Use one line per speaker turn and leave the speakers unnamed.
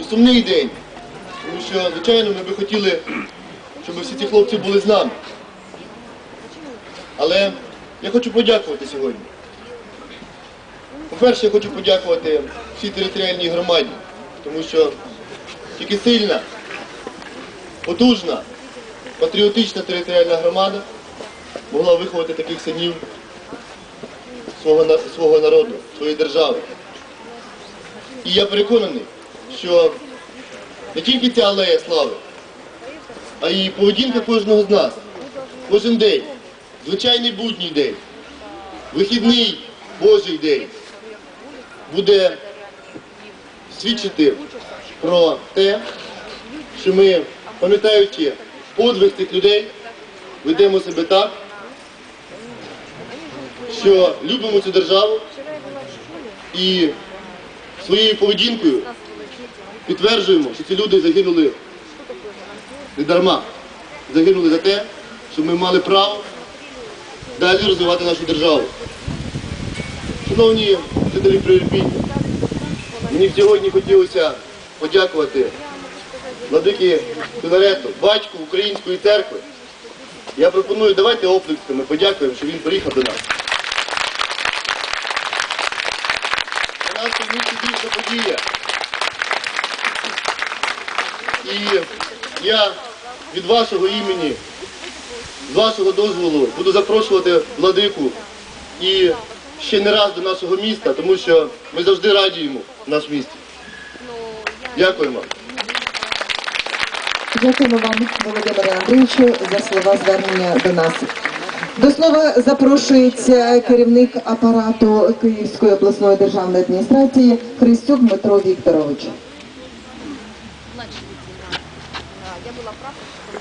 і сумний день. Тому що, звичайно, ми би хотіли, щоб всі ці хлопці були з нами. Але я хочу подякувати сьогодні. По-перше, я хочу подякувати всій територіальній громаді, тому що тільки сильна, потужна, патріотична територіальна громада могла виховати таких синів свого, свого народу, своєї держави. І я переконаний, що не тільки ця алея слави, а й поведінка кожного з нас. Кожен день, звичайний будній день, вихідний Божий день буде свідчити про те, що ми, пам'ятаючи подвиг цих людей, ведемо себе так, що любимо цю державу і своєю поведінкою підтверджуємо, що ці люди загинули не дарма. Загинули за те, щоб ми мали право далі розвивати нашу державу. Шановні жителі Прирепіння, мені сьогодні хотілося подякувати владикі Філарету, батьку Української церкви. Я пропоную, давайте оплесками подякуємо, що він приїхав до нас. Для нас більше більша подія. І я від вашого імені, з вашого дозволу, буду запрошувати владику і ще не раз до нашого міста, тому що ми завжди раді йому в нашому місті. Дякуємо.
Дякуємо вам, Володимире Андрійовичу, за слова звернення до нас. До слова запрошується керівник апарату Київської обласної державної адміністрації Христюк Дмитро Вікторович.
Я була прапорщиком.